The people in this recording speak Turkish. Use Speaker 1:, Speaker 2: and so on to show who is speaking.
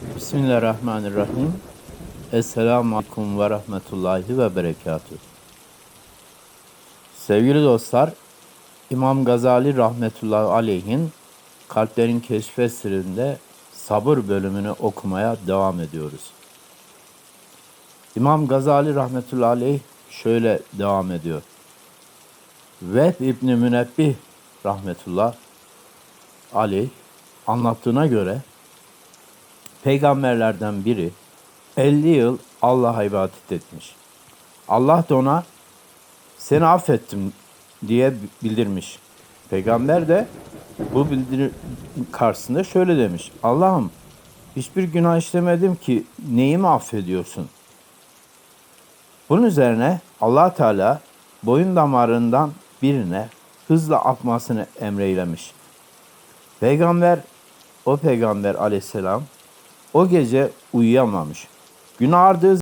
Speaker 1: Bismillahirrahmanirrahim. Esselamu Aleyküm ve Rahmetullahi ve Berekatuhu. Sevgili dostlar, İmam Gazali Rahmetullahi Aleyh'in Kalplerin Keşfe Sırrı'nda sabır bölümünü okumaya devam ediyoruz. İmam Gazali Rahmetullahi Aleyh şöyle devam ediyor. Vehb İbni Münebbih Rahmetullah Aleyh anlattığına göre peygamberlerden biri 50 yıl Allah'a ibadet etmiş. Allah da ona seni affettim diye bildirmiş. Peygamber de bu bildirim karşısında şöyle demiş. Allah'ım hiçbir günah işlemedim ki neyimi affediyorsun? Bunun üzerine allah Teala boyun damarından birine hızla akmasını emreylemiş. Peygamber, o peygamber aleyhisselam o gece uyuyamamış. Gün ağardığı